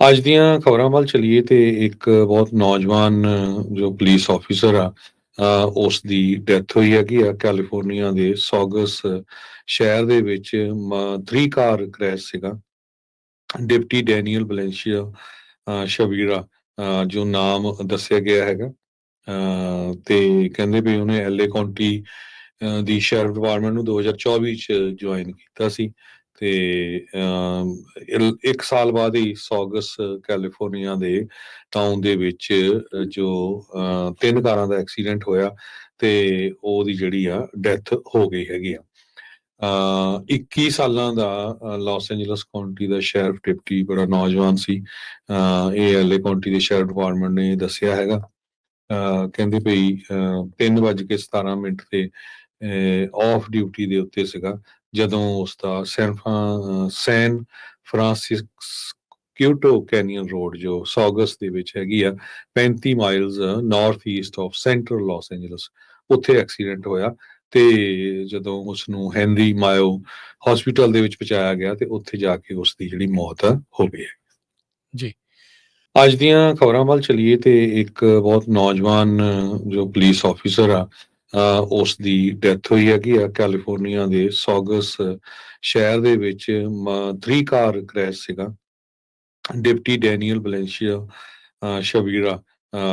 ਅੱਜ ਦੀਆਂ ਖਬਰਾਂ ਵੱਲ ਚਲੀਏ ਤੇ ਇੱਕ ਬਹੁਤ ਨੌਜਵਾਨ ਜੋ ਪੁਲਿਸ ਆਫੀਸਰ ਆ ਉਸ ਦੀ ਡੈਥ ਹੋਈ ਹੈਗੀ ਆ ਕੈਲੀਫੋਰਨੀਆ ਦੇ ਸੌਗਸ ਸ਼ਹਿਰ ਦੇ ਵਿੱਚ 3 ਕਾਰ ਕ੍ਰੈਸ਼ ਸੀਗਾ। ਡਿਪਟੀ ਡੈਨੀਅਲ ਬਲੈਂਸ਼ੀਆ ਅ, ਜੋ ਨਾਮ ਦੱਸਿਆ ਗਿਆ ਹੈਗਾ ਅ, ਤੇ ਕਹਿੰਦੇ ਵੀ ਉਹਨੇ ਐਲਏ ਕਾਉਂਟੀ ਦੀ ਸ਼ੈਰਿਫ ਡਿਪਾਰਟਮੈਂਟ ਨੂੰ 2024 ਚ ਜੁਆਇਨ ਕੀਤਾ ਸੀ। ਤੇ ਇੱਕ ਸਾਲ ਬਾਅਦ ਹੀ ਸੌਗਸ ਕੈਲੀਫੋਰਨੀਆ ਦੇ ਟਾਊਨ ਦੇ ਵਿੱਚ ਜੋ ਤਿੰਨ ਕਾਰਾਂ ਦਾ ਐਕਸੀਡੈਂਟ ਹੋਇਆ ਤੇ ਉਹਦੀ ਜਿਹੜੀ ਆ ਡੈਥ ਹੋ ਗਈ ਹੈਗੀ ਆ। ਅ 21 ਸਾਲਾਂ ਦਾ ਅ, ਲਾਸ ਐਂਜਲਸ ਕਾਉਂਟੀ ਦਾ ਸ਼ੈਰਿਫ ਡਿਪਟੀ ਬੜਾ ਨੌਜਵਾਨ ਸੀ। ਅ, ਇਹ ਐਲਏ ਕਾਉਂਟੀ ਦੇ ਸ਼ੈਰਿਫ ਡਿਪਾਰਟਮੈਂਟ ਨੇ ਦੱਸਿਆ ਹੈਗਾ। ਅ, ਕਹਿੰਦੇ ਭਈ 3:17 ਮਿੰਟ ਤੇ ਆਫ ਡਿਊਟੀ ਦੇ ਉੱਤੇ ਸੀਗਾ। ਜਦੋਂ ਉਸ ਦਾ ਸੈਨ ਫਰਾਂ- ਅ, ਸੈਨ ਫਰਾਂਸਿਸਕੋ ਕੈਨੀਅਨ ਰੋਡ ਜੋ ਸੌਗਸ ਦੇ ਵਿੱਚ ਹੈਗੀ ਆ 35 miles north east of central Los Angeles ਉੱਥੇ ਐਕਸੀਡੈਂਟ ਹੋਇਆ ਤੇ ਜਦੋਂ ਉਸ ਨੂੰ ਹੈਨਰੀ ਮਾਇਓ ਹਸਪੀਟਲ ਦੇ ਵਿੱਚ ਪਹੁੰਚਾਇਆ ਗਿਆ ਤੇ ਉੱਥੇ ਜਾ ਕੇ ਉਸ ਦੀ ਜਿਹੜੀ ਮੌਤ ਹੋ ਗਈ ਹੈ। ਜੀ। ਅੱਜ ਦੀਆਂ ਖਬਰਾਂ ਵੱਲ ਚਲੀਏ ਤੇ ਇੱਕ ਬਹੁਤ ਨੌਜਵਾਨ ਜੋ ਪੁਲਿਸ ਆਫੀਸਰ ਆ ਉਸ ਦੀ ਡੈਥ ਹੋਈ ਹੈਗੀ ਆ ਕੈਲੀਫੋਰਨੀਆ ਦੇ ਸੌਗਸ ਸ਼ਹਿਰ ਦੇ ਵਿੱਚ 3 ਕਾਰ ਕ੍ਰੈਸ਼ ਸੀਗਾ। ਡਿਪਟੀ ਡੈਨੀਅਲ ਬਲੈਂਸ਼ੀਆ ਸ਼ਬੀਰਾ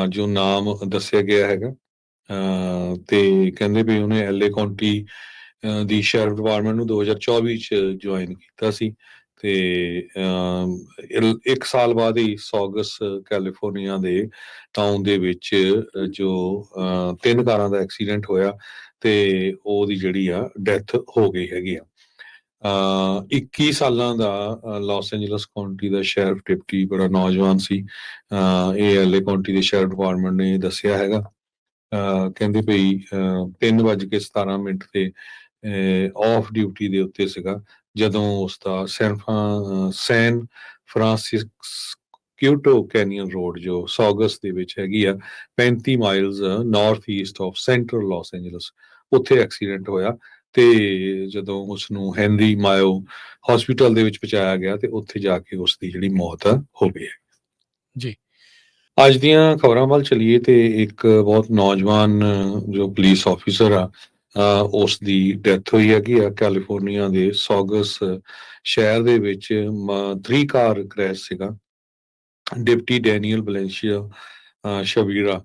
ਜੋ ਨਾਮ ਦੱਸਿਆ ਗਿਆ ਹੈਗਾ। ਅ, ਤੇ ਕਹਿੰਦੇ ਵੀ ਉਹਨੇ ਐਲਏ ਕਾਉਂਟੀ ਦੀ ਸ਼ੈਰਿਫ ਡਿਪਾਰਟਮੈਂਟ ਨੂੰ 2024 ਚ ਜੁਆਇਨ ਕੀਤਾ ਸੀ। ਤੇ ਇੱਕ ਸਾਲ ਬਾਅਦ ਹੀ ਸੌਗਸ ਕੈਲੀਫੋਰਨੀਆ ਦੇ ਟਾਊਨ ਦੇ ਵਿੱਚ ਜੋ ਤਿੰਨ ਕਾਰਾਂ ਦਾ ਐਕਸੀਡੈਂਟ ਹੋਇਆ ਤੇ ਉਹਦੀ ਜਿਹੜੀ ਆ ਡੈਥ ਹੋ ਗਈ ਹੈਗੀ ਆ। ਅ 21 ਸਾਲਾਂ ਦਾ ਅ, ਲਾਸ ਐਂਜਲਸ ਕਾਉਂਟੀ ਦਾ ਸ਼ੈਰਿਫ ਡਿਪਟੀ ਬੜਾ ਨੌਜਵਾਨ ਸੀ। ਅ, ਇਹ ਐਲਏ ਕਾਉਂਟੀ ਦੇ ਸ਼ੈਰਿਫ ਡਿਪਾਰਟਮੈਂਟ ਨੇ ਦੱਸਿਆ ਹੈਗਾ। ਅ, ਕਹਿੰਦੇ ਭਈ 3:17 ਮਿੰਟ ਤੇ ਆਫ ਡਿਊਟੀ ਦੇ ਉੱਤੇ ਸੀਗਾ। ਜਦੋਂ ਉਸ ਦਾ ਸੈਨ ਫਰਾਂ- ਅ, ਸੈਨ ਫਰਾਂਸਿਸਕੋ ਕੈਨੀਅਨ ਰੋਡ ਜੋ ਸੌਗਸ ਦੇ ਵਿੱਚ ਹੈਗੀ ਆ 35 miles north east of central Los Angeles ਉੱਥੇ ਐਕਸੀਡੈਂਟ ਹੋਇਆ ਤੇ ਜਦੋਂ ਉਸ ਨੂੰ ਹੈਨਰੀ ਮਾਇਓ ਹਸਪੀਟਲ ਦੇ ਵਿੱਚ ਪਹੁੰਚਾਇਆ ਗਿਆ ਤੇ ਉੱਥੇ ਜਾ ਕੇ ਉਸ ਦੀ ਜਿਹੜੀ ਮੌਤ ਹੋ ਗਈ ਹੈ। ਜੀ। ਅੱਜ ਦੀਆਂ ਖਬਰਾਂ ਵੱਲ ਚਲੀਏ ਤੇ ਇੱਕ ਬਹੁਤ ਨੌਜਵਾਨ ਜੋ ਪੁਲਿਸ ਆਫੀਸਰ ਆ ਉਸ ਦੀ ਡੈਥ ਹੋਈ ਹੈਗੀ ਆ ਕੈਲੀਫੋਰਨੀਆ ਦੇ ਸੌਗਸ ਸ਼ਹਿਰ ਦੇ ਵਿੱਚ 3 ਕਾਰ ਕ੍ਰੈਸ਼ ਸੀਗਾ। ਡਿਪਟੀ ਡੈਨੀਅਲ ਬਲੈਂਸ਼ੀਆ ਅ, ਸ਼ਬੀਰਾ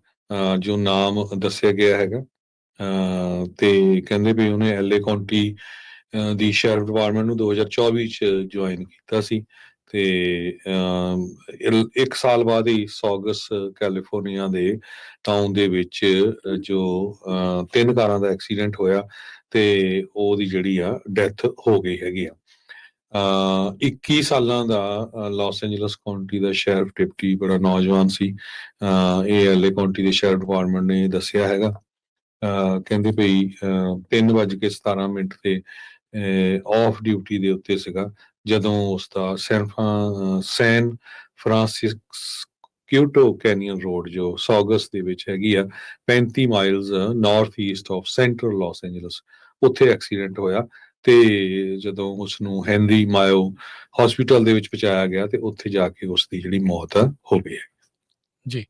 ਜੋ ਨਾਮ ਦੱਸਿਆ ਗਿਆ ਹੈਗਾ। ਅ, ਤੇ ਕਹਿੰਦੇ ਵੀ ਉਹਨੇ ਐਲਏ ਕਾਉਂਟੀ ਦੀ ਸ਼ੈਰਿਫ ਡਿਪਾਰਟਮੈਂਟ ਨੂੰ 2024 ਚ ਜੁਆਇਨ ਕੀਤਾ ਸੀ। ਤੇ ਇੱਕ ਸਾਲ ਬਾਅਦ ਹੀ ਸੌਗਸ ਕੈਲੀਫੋਰਨੀਆ ਦੇ ਟਾਊਨ ਦੇ ਵਿੱਚ ਜੋ ਤਿੰਨ ਕਾਰਾਂ ਦਾ ਐਕਸੀਡੈਂਟ ਹੋਇਆ ਤੇ ਉਹਦੀ ਜਿਹੜੀ ਆ ਡੈਥ ਹੋ ਗਈ ਹੈਗੀ ਆ। ਅ 21 ਸਾਲਾਂ ਦਾ ਅ, ਲਾਸ ਐਂਜਲਸ ਕਾਉਂਟੀ ਦਾ ਸ਼ੈਰਿਫ ਡਿਪਟੀ ਬੜਾ ਨੌਜਵਾਨ ਸੀ। ਅ, ਇਹ ਐਲਏ ਕਾਉਂਟੀ ਦੇ ਸ਼ੈਰਿਫ ਡਿਪਾਰਟਮੈਂਟ ਨੇ ਦੱਸਿਆ ਹੈਗਾ। ਅ, ਕਹਿੰਦੇ ਭਈ 3:17 ਮਿੰਟ ਤੇ ਆਫ ਡਿਊਟੀ ਦੇ ਉੱਤੇ ਸੀਗਾ। ਜਦੋਂ ਉਸ ਦਾ ਸੈਨ ਫਰਾਂ- ਅ, ਸੈਨ ਫਰਾਂਸਿਸਕੋ ਕੈਨੀਅਨ ਰੋਡ ਜੋ ਸੌਗਸ ਦੇ ਵਿੱਚ ਹੈਗੀ ਆ 35 miles north east of central Los Angeles ਉੱਥੇ ਐਕਸੀਡੈਂਟ ਹੋਇਆ ਤੇ ਜਦੋਂ ਉਸ ਨੂੰ ਹੈਨਰੀ ਮਾਇਓ ਹਸਪੀਟਲ ਦੇ ਵਿੱਚ ਪਹੁੰਚਾਇਆ ਗਿਆ ਤੇ ਉੱਥੇ ਜਾ ਕੇ ਉਸ ਦੀ ਜਿਹੜੀ ਮੌਤ ਹੋ ਗਈ ਹੈ। ਜੀ।